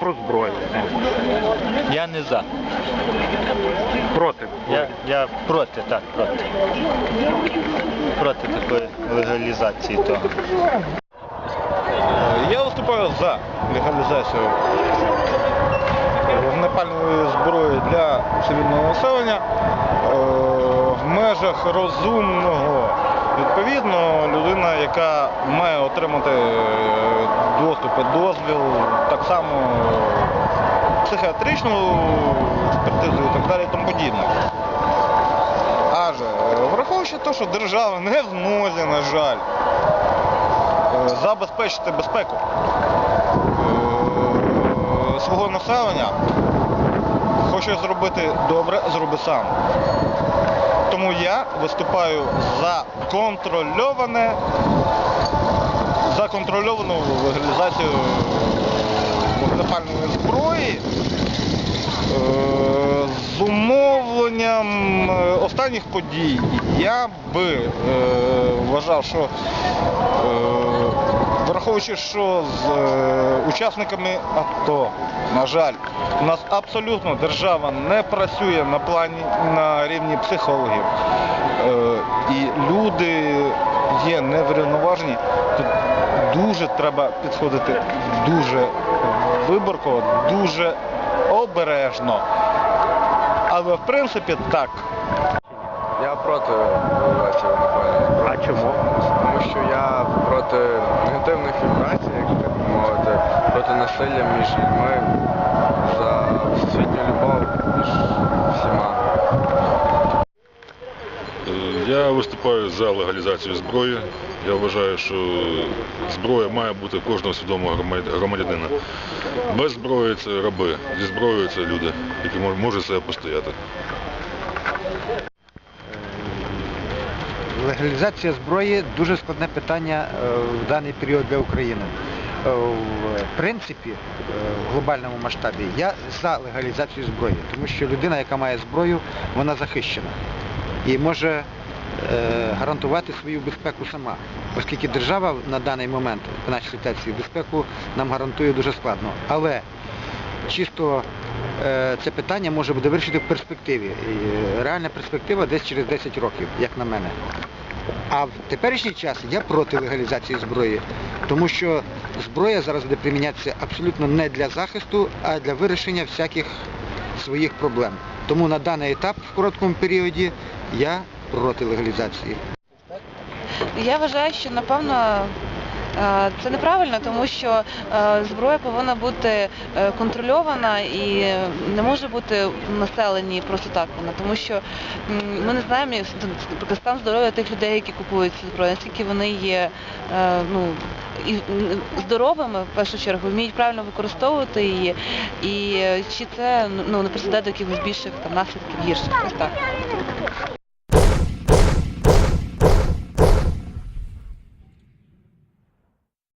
про зброю. Я не за. Проти. Я, я проти, так, проти. Проти такої легалізації того. Я виступаю за легалізацію вогнепальної зброї для цивільного населення е, в межах розумного. Яка має отримати е, доступ і дозвіл, так само психіатричну експертизу і так далі і тому подібне. Адже, е, враховуючи те, що держава не в змозі, на жаль, е, забезпечити безпеку е, свого населення, хоче зробити добре, зроби сам. Тому я виступаю за контрольоване, контрольовану легалізацію вогнепальної зброї е, з умовленням е, останніх подій. Я би е, вважав, що враховуючи, що з учасниками АТО, на жаль, у нас абсолютно держава не працює на плані на рівні психологів. І люди є неврівноважені, тут дуже треба підходити дуже виборково, дуже обережно. Але в принципі так. Я проти зброї. А чому? Тому що я проти негативних вібрацій, як так мовити, проти насилля між людьми, за всесвітню любов між всіма. Е, Я виступаю за легалізацію зброї. Я вважаю, що зброя має бути в кожного свідомого громадянина. Без зброї це раби, зі зброєю це люди, які можуть себе постояти. Легалізація зброї дуже складне питання е, в даний період для України. Е, В принципі, е, в глобальному масштабі я за легалізацію зброї, тому що людина, яка має зброю, вона захищена і може гарантувати свою безпеку сама, оскільки держава на даний момент в нашій ситуації безпеку нам гарантує дуже складно. Але чисто е, це питання може буде вирішити в перспективі. Е, Реальна перспектива десь через 10 років, як на мене. А в теперішній час я проти легалізації зброї, тому що зброя зараз буде примінятися абсолютно не для захисту, а для вирішення всяких своїх проблем. Тому на даний етап в короткому періоді я проти легалізації. Я вважаю, що напевно е, це неправильно, тому що е, зброя повинна бути е, контрольована і не може бути в населенні просто так вона, тому що ми не знаємо стан здоров'я тих людей, які купують цю зброю, наскільки вони є ну, здоровими в першу чергу, вміють правильно використовувати її, і чи це ну, не призведе до якихось більших там наслідків гірших. Ось.